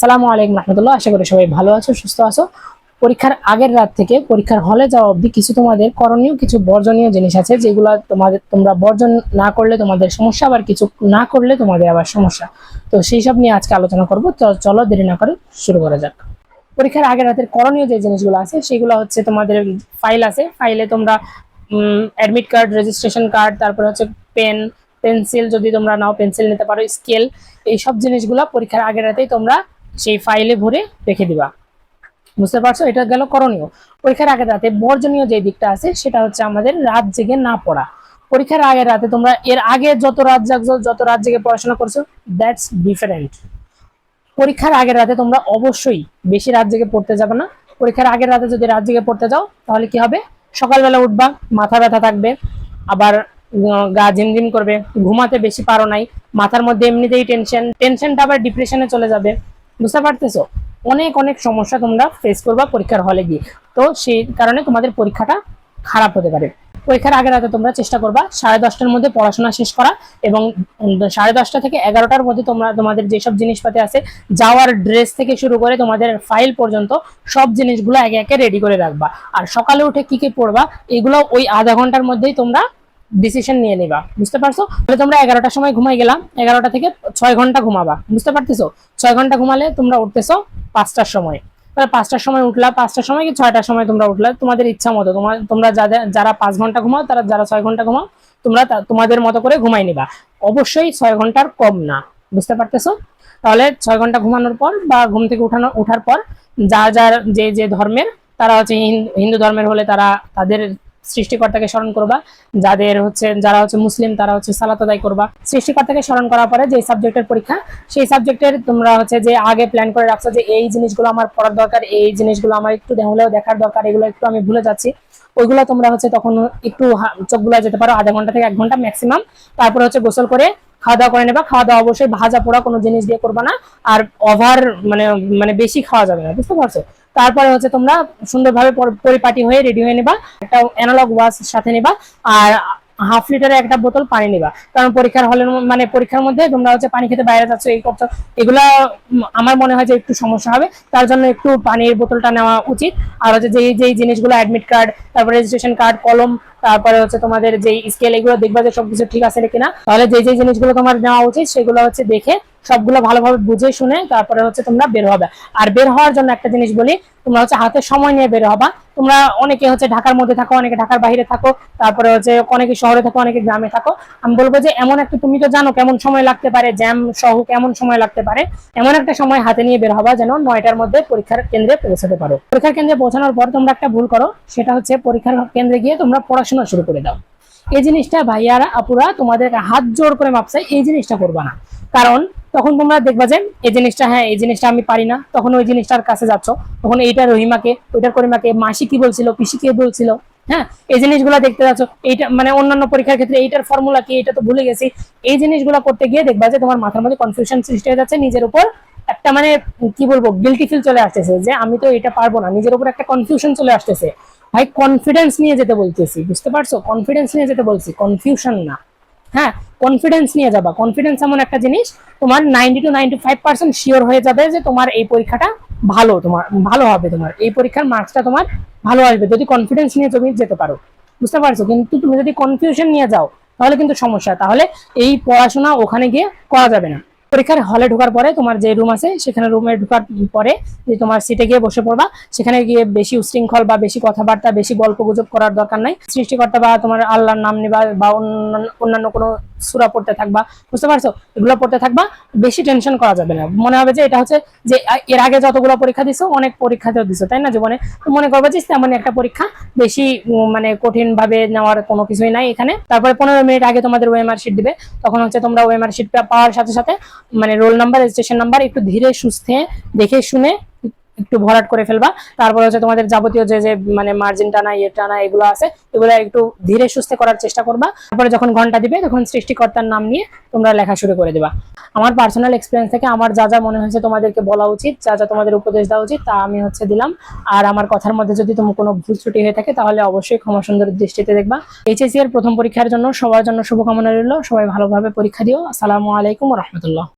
আসসালামু আলাইকুম রহমতুল্লাহ, আশা করি সবাই ভালো আছো, সুস্থ আছো। পরীক্ষার আগের রাত থেকে পরীক্ষার হলে যাওয়া অবধি কিছু তোমাদের করণীয়, কিছু বর্জনীয় জিনিস আছে, যেগুলো তোমাদের তোমরা বর্জন না করলে তোমাদের সমস্যা, আবার কিছু না করলে তোমাদের আবার সমস্যা। তো সেই সব নিয়ে আজকে আলোচনা করব। চলো দেরি না করে শুরু করা যাক। পরীক্ষার আগের রাতের করণীয় যে জিনিসগুলো আছে, সেগুলো হচ্ছে তোমাদের ফাইল আছে। ফাইলে তোমরা অ্যাডমিট কার্ড রেজিস্ট্রেশন কার্ড তারপরে হচ্ছে পেন পেন্সিল যদি তোমরা নাও পেন্সিল নিতে পারো স্কেল এই সব জিনিসগুলো পরীক্ষার আগের রাতেই তোমরা সেই ফাইলে ভরে রেখে দিবা। বুঝতে পারছ? এটা গেল করণীয়। পরীক্ষার আগের রাতে বর্জনীয় যে দিকটা আছে, সেটা হচ্ছে আমাদের রাত জেগে না পড়া। পরীক্ষার আগের রাতে তোমরা এর আগে যত রাত জাগছো, যত রাত জেগে পড়াশোনা করছ দ্যাটস ডিফারেন্ট পরীক্ষার আগের রাতে তোমরা অবশ্যই বেশি রাত জেগে পড়তে যাবে না। পরীক্ষার আগের রাতে যদি রাত জেগে পড়তে যাও, তাহলে কি হবে? সকালবেলা উঠবা, মাথা ব্যথা থাকবে, আবার গা ঝিমঝিম করবে, ঘুমাতে বেশি পারো নাই, মাথার মধ্যে এমনিতেই টেনশন টেনশনটা আবার ডিপ্রেশনে চলে যাবে। বুঝতে পারতেছো? অনেক অনেক সমস্যা তোমরা ফেস করবা পরীক্ষার হলে গিয়ে। তো সেই কারণে তোমাদের পরীক্ষাটা খারাপ হতে পারে। পরীক্ষার আগে রাতে তোমরা চেষ্টা করবা সাড়ে দশটার মধ্যে পড়াশোনা শেষ করা এবং সাড়ে দশটা থেকে এগারোটার মধ্যে তোমরা, তোমাদের যেসব জিনিসপাতি আছে, যাওয়ার ড্রেস থেকে শুরু করে তোমাদের ফাইল পর্যন্ত সব জিনিসগুলো একে একে রেডি করে রাখবা। আর সকালে উঠে কি কি পড়বা, এগুলো ওই আধা ঘণ্টার মধ্যেই তোমরা ডিসিশন নিয়ে নিবা, বুঝতে পারছ? তাহলে তোমরা এগারোটার সময় ঘুমাই গেলাম এগারোটা থেকে ছয় ঘণ্টা ঘুমাবা, বুঝতে পারতেছো? ছয় ঘণ্টা ঘুমালে তোমরা উঠতেছো পাঁচটার সময়। তাহলে পাঁচটার সময় উঠলা, পাঁচটার সময় কি ছয়টার সময় তোমরা উঠলা? তোমাদের ইচ্ছা মতো তোমার তোমরা যাদের যারা পাঁচ ঘণ্টা ঘুমাও, তারা যারা ছয় ঘণ্টা ঘুমাও, তোমরা তোমাদের মতো করে ঘুমাই নিবা। অবশ্যই ছয় ঘণ্টার কম না, বুঝতে পারতেছো? তাহলে ছয় ঘণ্টা ঘুমানোর পর বা ঘুম থেকে উঠানো ওঠার পর যার যার যে যে ধর্মের, তারা হচ্ছে হিন্দু ধর্মের হলে তারা তাদের সৃষ্টিকর্তাকে স্মরণ করবা। যাদের হচ্ছে, যারা হচ্ছে মুসলিম, তারা হচ্ছে সালাত আদায় করবা। সৃষ্টিকর্তাকে স্মরণ করার পরে যে সাবজেক্টের পরীক্ষা, সেই সাবজেক্টের তোমরা হচ্ছে যে আগে প্ল্যান করে রাখছো যে এই জিনিসগুলো আমার পড়ার দরকার, এই জিনিসগুলো আমার একটু হলেও দেখার দরকার, এগুলো একটু আমি ভুলে যাচ্ছি। ওইগুলো তোমরা হচ্ছে তখন একটু চোখগুলা যেতে পারো, আধা ঘণ্টা থেকে এক ঘণ্টা ম্যাক্সিমাম তারপরে হচ্ছে গোসল করে খাওয়া দাওয়া করে নেবা। খাওয়া দাওয়া অবশ্যই ভাজা পোড়া কোনো জিনিস দিয়ে করবা না। আর ওভার মানে মানে বেশি খাওয়া যাবে না, বুঝতে পারছ? তারপরে হচ্ছে তোমরা সুন্দরভাবে পর- পরিপাটি হয়ে রেডি হয়ে নেবা। একটা অ্যানালগ ওয়াশ সাথে নেবা আর হাফ লিটারে একটা বোতল পানি নিবা। কারণ পরীক্ষার হলের মানে পরীক্ষার মধ্যে তোমরা হচ্ছে পানি খেতে বাইরে যাচ্ছ, এই করছ, এগুলা আমার মনে হয় যে একটু সমস্যা হবে। তার জন্য একটু পানির বোতলটা নেওয়া উচিত। আর হচ্ছে যেই যেই জিনিসগুলো অ্যাডমিট কার্ড তারপর রেজিস্ট্রেশন কার্ড কলম তারপরে হচ্ছে তোমাদের যেই স্কেল এগুলো দেখবা যে সবকিছু ঠিক আছে কিনা। তাহলে যে যে জিনিসগুলো তোমার নেওয়া উচিত সেগুলো হচ্ছে দেখে, সবগুলো ভালোভাবে বুঝে শুনে তারপরে হচ্ছে তোমরা বের হবে। আর বের হওয়ার জন্য একটা জিনিস বলি, তোমরা হচ্ছে হাতে সময় নিয়ে বের হবা। তোমরা অনেকে হচ্ছে ঢাকার মধ্যে থাকো, অনেকে ঢাকার বাইরে থাকো, তারপরে হচ্ছে অনেকে শহরে থাকো, অনেকে গ্রামে থাকো। আমি বলব যে এমন একটা, তুমি তো জানো কেমন সময় লাগতে পারে জ্যাম সহ কেমন সময় লাগতে পারে। এমন একটা সময় হাতে নিয়ে বের হবা যেন নয়টার মধ্যে পরীক্ষার কেন্দ্রে পৌঁছাতে পারো। পরীক্ষার কেন্দ্রে পৌঁছানোর পর তোমরা একটা ভুল করো, সেটা হচ্ছে পরীক্ষার কেন্দ্রে গিয়ে তোমরা পড়াশোনা শুরু করে দাও। এই জিনিসটা ভাইয়ারা, আপুরা তোমাদের হাত জোর করে মাপসাই এই জিনিসটা করবা না। কারণ তখন তোমরা দেখবা যে এই জিনিসটা হ্যাঁ এই জিনিসটা আমি পারি না। তখন ওই জিনিসটার কাছে যাচ্ছ। তখন এইটা রহিমাকে, ওইটার করিমাকে, মাসি কি বলছিল, পিসি কি বলছিল হ্যাঁ এই জিনিসগুলো দেখতে যাচ্ছ। এইটা মানে অন্যান্য পরীক্ষার ক্ষেত্রে এইটার ফর্মুলা কি, এটা তো ভুলে গেছি। এই জিনিসগুলো করতে গিয়ে দেখবা যে তোমার মাথার মধ্যে কনফিউশন সৃষ্টি হয়ে যাচ্ছে, নিজের উপর একটা মানে কি বলব গিলটি ফিল চলে আসতেছে যে আমি তো এটা পারব না। নিজের উপর একটা কনফিউশন চলে আসতেছে। ভাই কনফিডেন্স নিয়ে যেতে বলতেছি, বুঝতে পারছ? কনফিডেন্স নিয়ে যেতে বলছি কনফিউশন না। হ্যাঁ কনফিডেন্স নিয়ে যাবা। কনফিডেন্স এমন একটা জিনিস, তোমার ninety two ninety five percent sure হয়ে যাবে যে তোমার এই পরীক্ষাটা ভালো, তোমার, ভালো হবে তোমার। এই পরীক্ষার মার্কসটা তোমার ভালো আসবে, যদি কনফিডেন্স নিয়ে তুমি যেতে পারো। বুঝতে পারছ? কিন্তু তুমি যদি কনফিউশন নিয়ে যাও, তাহলে কিন্তু সমস্যা। তাহলে এই পড়াশোনা ওখানে গিয়ে করা যাবে না। পরীক্ষার হলে ঢোকার পরে তোমার যে রুম আছে, সেখানে রুমে ঢোকার পরে যে তোমার সিটে গিয়ে বসে পড়বা। সেখানে গিয়ে বেশি উশৃঙ্খল বা বেশি কথাবার্তা, বেশি গল্প গুজব করার দরকার নাই। সৃষ্টিকর্তা বা তোমার আল্লাহর নাম নিবা বা অন্যান্য কোনো সুরা পড়তে থাকবা, বুঝতে পারছ? এগুলো পড়তে থাকবা, বেশি টেনশন করা যাবে না। মনে হবে যে এটা হচ্ছে যে এর আগে যতগুলো পরীক্ষা দিছো, অনেক পরীক্ষাতেও দিছো, তাই না, জীবনে? তো মনে করবে যে, তেমনই একটা পরীক্ষা বেশি মানে কঠিন ভাবে নেওয়ার কোনো কিছুই নাই এখানে। তারপরে পনেরো মিনিট আগে তোমাদের ওএমআর শিট দিবে। তখন হচ্ছে তোমরা ওএমআর শিট পাওয়ার সাথে সাথে মানে রোল নাম্বার রেজিস্ট্রেশন নাম্বার একটু ধীরে, সুস্থে দেখে শুনে একটু ভরাট করে ফেলবা। তারপর হচ্ছে তোমাদের যাবতীয় যে যে মানে মার্জিন টানা ইয়ে টানা, এগুলো আছে, এগুলো একটু ধীরে সুস্থে করার চেষ্টা করবা। তারপরে যখন ঘণ্টা দিবে, তখন সৃষ্টিকর্তার নাম নিয়ে তোমরা লেখা শুরু করে দেবা। আমার পার্সোনাল এক্সপিরিয়েন্স থেকে আমার যা যা মনে হয়েছে তোমাদেরকে বলা উচিত, যা যা তোমাদের উপদেশ দেওয়া উচিত, তা আমি হচ্ছে দিলাম। আর আমার কথার মধ্যে যদি তোমার কোনো ভুল ত্রুটি হয়ে থাকে, তাহলে অবশ্যই ক্ষমা সুন্দর দৃষ্টিতে দেখবা। এইচএসসি এর প্রথম পরীক্ষার জন্য সবার জন্য শুভকামনা রইল। সবাই ভালোভাবে পরীক্ষা দিও। আসসালামু আলাইকুম রহমতুল্লাহ।